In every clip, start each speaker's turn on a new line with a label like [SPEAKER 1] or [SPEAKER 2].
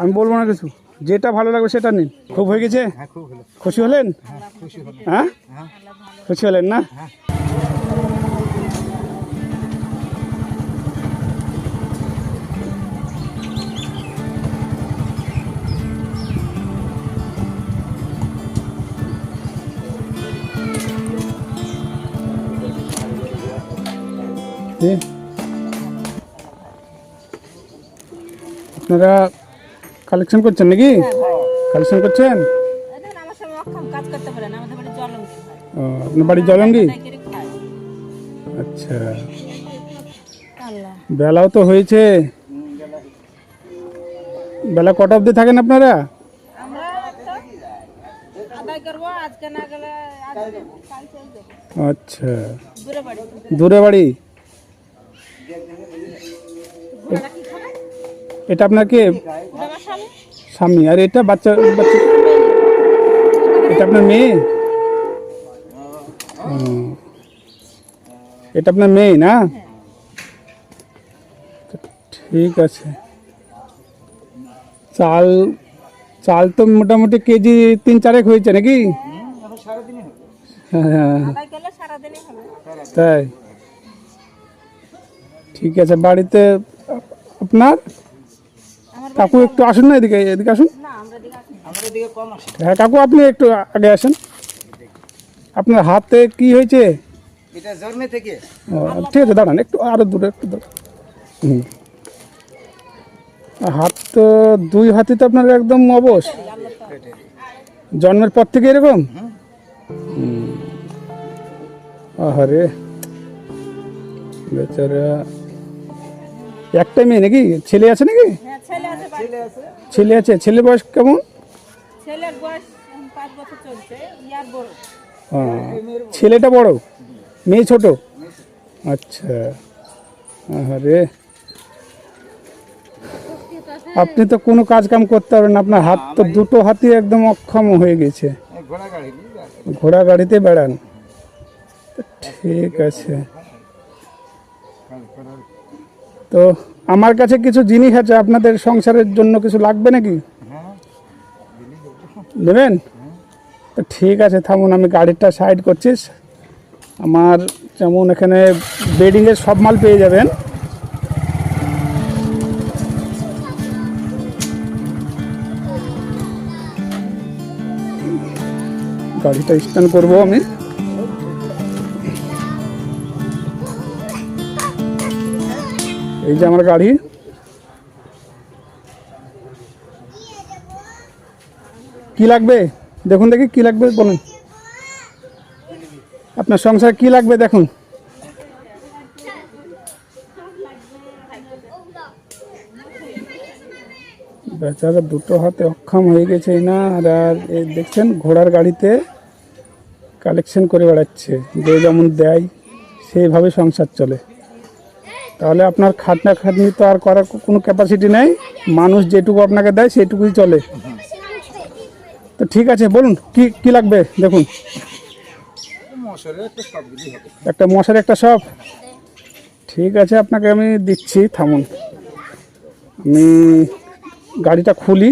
[SPEAKER 1] আমি বলব না কিছু। যেটা ভালো লাগবে সেটা নিন। খুব হয়ে গেছে?
[SPEAKER 2] হ্যাঁ
[SPEAKER 1] খুশি হলেন?
[SPEAKER 2] হ্যাঁ খুশি
[SPEAKER 1] হ্যাঁ?
[SPEAKER 2] হ্যাঁ।
[SPEAKER 1] হলেন না। আপনারা কালেকশন করছেন নাকি? কালেকশন করছেন?
[SPEAKER 3] এখন আমার সঙ্গে অক্ষম কাজ করতে পারে না আমাদের বাড়ি জলঙ্গি।
[SPEAKER 1] ও, আপনার বাড়ি জলঙ্গি? আচ্ছা। বেলাও তো হয়েছে। বেলা কটা অবধি থাকেন আপনারা? আচ্ছা।
[SPEAKER 3] দূরে বাড়ি।
[SPEAKER 1] এটা আপনার কে?
[SPEAKER 3] স্বামী।
[SPEAKER 1] আর এটা বাচ্চা বাচ্চা এটা আপনার মেয়ে? এটা আপনার মেয়ে, না? ঠিক আছে। চাল চাল তো মোটামুটি কেজি তিন চারেক হয়েছে নাকি? হ্যাঁ
[SPEAKER 3] হবে
[SPEAKER 1] তাই। ঠিক আছে, বাড়িতে আপনার? কাকু একটু আসুন না এদিকে এদিকে আসুন। হ্যাঁ কাকু আপনি একটু আগে আসেন। আপনার হাতে কি হয়েছে? ঠিক আছে দাঁড়ান একটু আরও দূরে একটু হুম। হাত তো দুই হাতে তো আপনার একদম অবশ। জন্মের পর থেকে এরকম। আহারে। বেচারা একটাই মেয়ে নাকি? ছেলে আছে নাকি?
[SPEAKER 3] হ্যাঁ ছেলে আছে।
[SPEAKER 2] ছেলে
[SPEAKER 1] ছেলে আছে। ছেলে বয়স কেমন?
[SPEAKER 3] ছেলের বয়স এখন পাঁচ বছর চলছে ইয়ার বড়।
[SPEAKER 1] ছেলেটা বড়? মেয়ে ছোট? আচ্ছা। আরে আপনি তো কোনো কাজ কাম করতে পারবেন না আপনার হাত তো দুটো হাতই একদম অক্ষম হয়ে গেছে।
[SPEAKER 2] ঘোড়া
[SPEAKER 1] গাড়িতে বেড়ান। ঠিক আছে। তো আমার কাছে কিছু জিনিস আছে, আপনাদের সংসারের জন্য কিছু লাগবে নাকি? নেবেন তো ঠিক আছে, থামুন, আমি গাড়িটা সাইড করছিস আমার যেমন এখানে বেডিংয়ের সব মাল পেয়ে যাবেন। গাড়িটা স্ট্যান্ড করব আমি। এই যে আমার গাড়ি। কি লাগবে? দেখুন দেখি, কি লাগবে বলুন। আপনার সংসার কি লাগবে দেখুন। বেচারা দুটো হাতে অক্ষম হয়ে গেছে না, আর আর দেখছেন ঘোড়ার গাড়িতে কালেকশন করে বেড়াচ্ছে। যে যেমন দেয়, সেইভাবে সংসার চলে। তাহলে আপনার খাটনা খাটনি তো আর করার কোনো ক্যাপাসিটি নেই। মানুষ যেটুকু আপনাকে দেয় সেটুকুই চলে। তো ঠিক আছে বলুন কি কি লাগবে? দেখুন।
[SPEAKER 2] একটা
[SPEAKER 1] মশার একটা সব ঠিক আছে আপনাকে আমি দিচ্ছি থামুন। আমি গাড়িটা খুলি।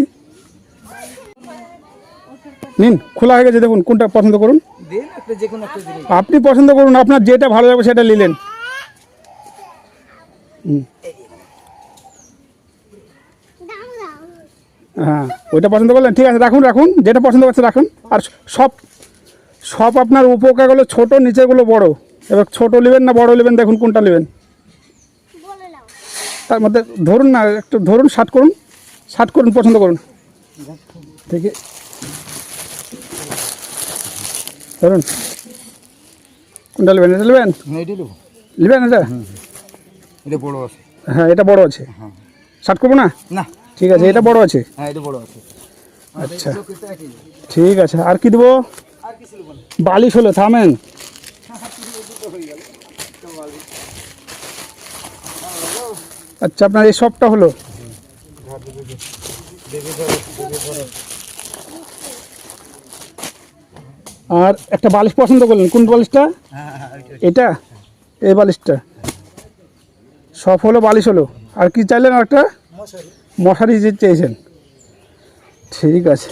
[SPEAKER 1] নিন খোলা হয়ে গেছে দেখুন কোনটা পছন্দ করুন। আপনি পছন্দ করুন আপনার যেটা ভালো লাগবে সেটা নিলেন। হ্যাঁ ওইটা পছন্দ করলেন? ঠিক আছে রাখুন রাখুন যেটা পছন্দ করছে রাখুন। আর সব সব আপনার উপকারগুলো ছোট নিচেগুলো বড়। এবার ছোট নেবেন না বড় নেবেন দেখুন কোনটা নেবেন। তার মধ্যে ধরুন না একটু ধরুন শার্ট করুন। শার্ট করুন পছন্দ করুন। ঠিক ধরুন। কোনটা নেবেন? এটা নেবেন? নেবেন এটা?
[SPEAKER 2] এটা বড় আছে।
[SPEAKER 1] হ্যাঁ এটা বড় আছে?
[SPEAKER 2] হ্যাঁ।
[SPEAKER 1] শার্ট করব না?
[SPEAKER 2] না।
[SPEAKER 1] ঠিক আছে এটা বড় আছে?
[SPEAKER 2] হ্যাঁ এটা বড় আছে।
[SPEAKER 1] আচ্ছা। ঠিক আছে আর কি দেবো? বালিশ হলো থামেন। আচ্ছা আপনার এই সবটা হলো? আর একটা বালিশ পছন্দ করলেন কোন বালিশটা?
[SPEAKER 2] হ্যাঁ হ্যাঁ।
[SPEAKER 1] এটা? এই বালিশটা? সব হলো বালিশ হলো। আর কি চাইলেন একটা
[SPEAKER 2] মশারি।
[SPEAKER 1] যে চেয়েছেন। ঠিক আছে।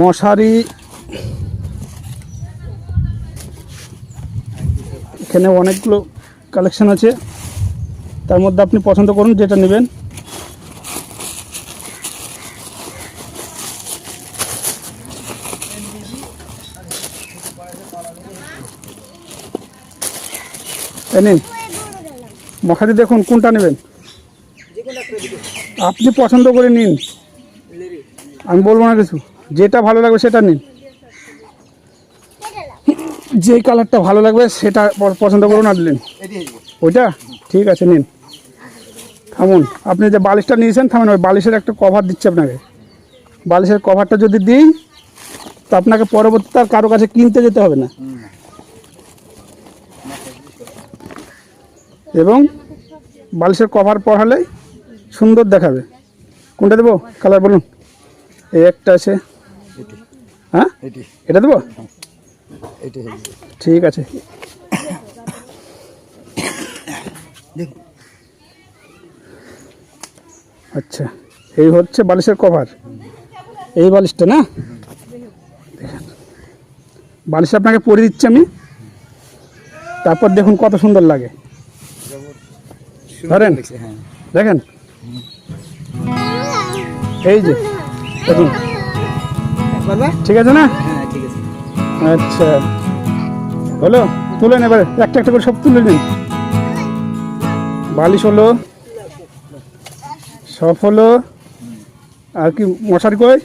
[SPEAKER 1] মশারি এখানে অনেকগুলো কালেকশন আছে। তার মধ্যে আপনি পছন্দ করুন যেটা নেবেন। নিন। মশারি দেখুন, কোনটা নেবেন? আপনি পছন্দ করে নিন। আমি বলব না কিছু। যেটা ভালো লাগবে সেটা নিন। যে কালারটা ভালো লাগবে সেটা পছন্দ করুন আর নিন। ওইটা? ঠিক আছে, নিন। থামুন। আপনি যে বালিশটা নিয়েছেন, থামুন, ওই বালিশের একটা কভার দিচ্ছে আপনাকে। বালিশের কভারটা যদি দিই, তো আপনাকে পরবর্তীতে আর কারও কাছে কিনতে যেতে হবে না। এবং বালিশের কভার পরালে সুন্দর দেখাবে। কোনটা দেবো? কালার বলুন। এই একটা আছে। হ্যাঁ?
[SPEAKER 2] এটা।
[SPEAKER 1] দেবো? ঠিক আছে। আচ্ছা এই হচ্ছে বালিশের কভার। এই বালিশটা না? বালিশ আপনাকে পরিয়ে দিচ্ছি আমি। তারপর দেখুন কত সুন্দর লাগে। ধরেন।
[SPEAKER 2] হ্যাঁ।
[SPEAKER 1] দেখেন। এই যে দেখুন। ঠিক আছে না?
[SPEAKER 2] হ্যাঁ ঠিক আছে।
[SPEAKER 1] আচ্ছা। হলো তুলেন এবারে। একটা একটা করে সব তুলে নিন। বালিশ হলো সব হলো। আর কি মশারি কই?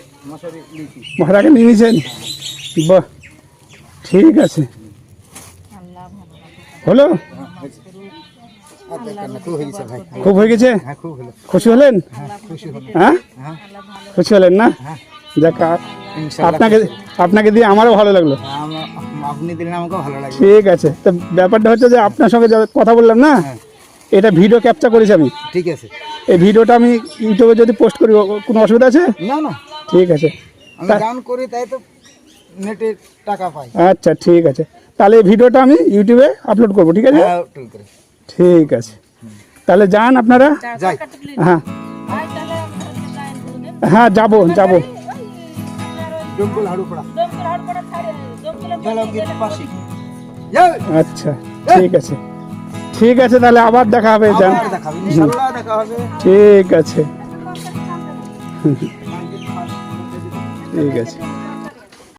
[SPEAKER 2] মশারি
[SPEAKER 1] আগে নিয়ে নিয়েছেন? বাহ ঠিক আছে। হলো?
[SPEAKER 2] খুব হয়ে গেছে
[SPEAKER 1] হয়ে খুশি হলেন? হ্যাঁ?
[SPEAKER 2] হ্যাঁ?
[SPEAKER 1] খুশি হলেন না?
[SPEAKER 2] হ্যাঁ।
[SPEAKER 1] যাক আপনাকে আপনাকে দিয়ে আমারও ভালো লাগল।
[SPEAKER 2] আপনি দিলেন আমাকেও ভালো লাগে
[SPEAKER 1] ঠিক আছে। তো ব্যাপারটা হচ্ছে যে আপনার সঙ্গে কথা বললাম না এটা ভিডিও ক্যাপচার করেছি আমি।
[SPEAKER 2] ঠিক আছে।
[SPEAKER 1] এই ভিডিওটা আমি ইউটিউবে যদি পোস্ট করি কোনো অসুবিধা আছে?
[SPEAKER 2] না না।
[SPEAKER 1] ঠিক আছে।
[SPEAKER 2] আমি গান করি তাই তো নেটে টাকা পাই।
[SPEAKER 1] আচ্ছা ঠিক আছে। তাহলে এই ভিডিওটা আমি ইউটিউবে আপলোড করব ঠিক আছে? ঠিক আছে। তাহলে যান আপনারা? হ্যাঁ। হ্যাঁ যাব যাব। আচ্ছা ঠিক আছে। ঠিক আছে তাহলে আবার দেখা হবে যান। ঠিক আছে। ঠিক আছে।